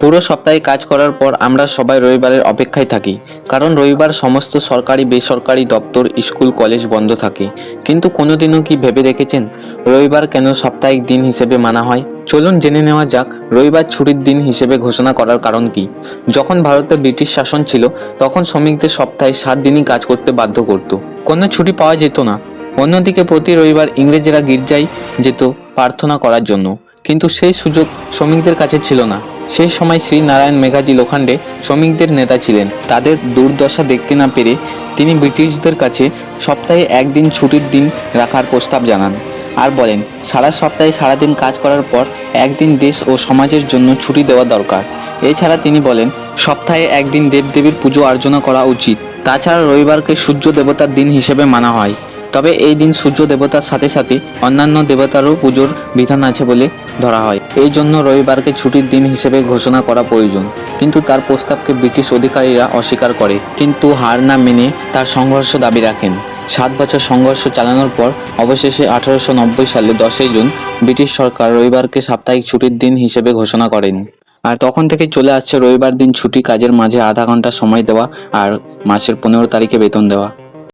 পুরো সপ্তাহে কাজ করার পর আমরা সবাই রবিবারের অপেক্ষায় থাকি, কারণ রবিবার সমস্ত সরকারি, বেসরকারি দপ্তর, স্কুল, কলেজ বন্ধ থাকে। কিন্তু কোনোদিনও কি ভেবে দেখেছেন? রবিবার কেন সাপ্তাহিক দিন হিসেবে মানা হয়? চলুন জেনে নেওয়া যাক, রবিবার ছুটির দিন হিসেবে ঘোষণা করার কারণ কি? যখন ভারতে ব্রিটিশ শাসন ছিল, তখন শ্রমিকদের সপ্তাহে সাত দিনই কাজ করতে বাধ্য করত। কোনো ছুটি পাওয়া যেত না। অন্যদিকে প্রতি রবিবার ইংরেজেরা গির্জায় যেত প্রার্থনা করার জন্য। কিন্তু সেই সুযোগ শ্রমিকদের কাছে ছিল না। সেই সময় শ্রী নারায়ণ মেঘাজি লোখান্ডে শ্রমিকদের নেতা ছিলেন। তাদের দুর্দশা দেখতে না পেরে তিনি ব্রিটিশদের কাছে সপ্তাহে একদিন ছুটির দিন রাখার প্রস্তাব জানান আর বলেন, সারা সপ্তাহে সারাদিন কাজ করার পর একদিন দেশ ও সমাজের জন্য ছুটি দেওয়া দরকার। এছাড়া তিনি বলেন, সপ্তাহে একদিন দেবদেবীর পুজো অর্চনা করা উচিত। তাছাড়া রবিবারকে সূর্য দেবতার দিন হিসেবে মানা হয়। তবে এই দিন সূর্য দেবতার সাথে সাথে অন্যান্য দেবতারও পুজোর বিধান আছে বলে ধরা হয়। এই জন্য রবিবারকে ছুটির দিন হিসেবে ঘোষণা করা প্রয়োজন। কিন্তু তার প্রস্তাবকে ব্রিটিশ অধিকারীরা অস্বীকার করে। কিন্তু হার না মেনে তার সংঘর্ষ দাবি রাখেন। সাত বছর সংঘর্ষ চালানোর পর অবশেষে আঠারোশো নব্বই সালে দশই জুন ব্রিটিশ সরকার রবিবারকে সাপ্তাহিক ছুটির দিন হিসেবে ঘোষণা করেন। আর তখন থেকে চলে আসছে রবিবার দিন ছুটি, কাজের মাঝে আধা ঘণ্টা সময় দেওয়া আর মাসের পনেরো তারিখে বেতন দেওয়া।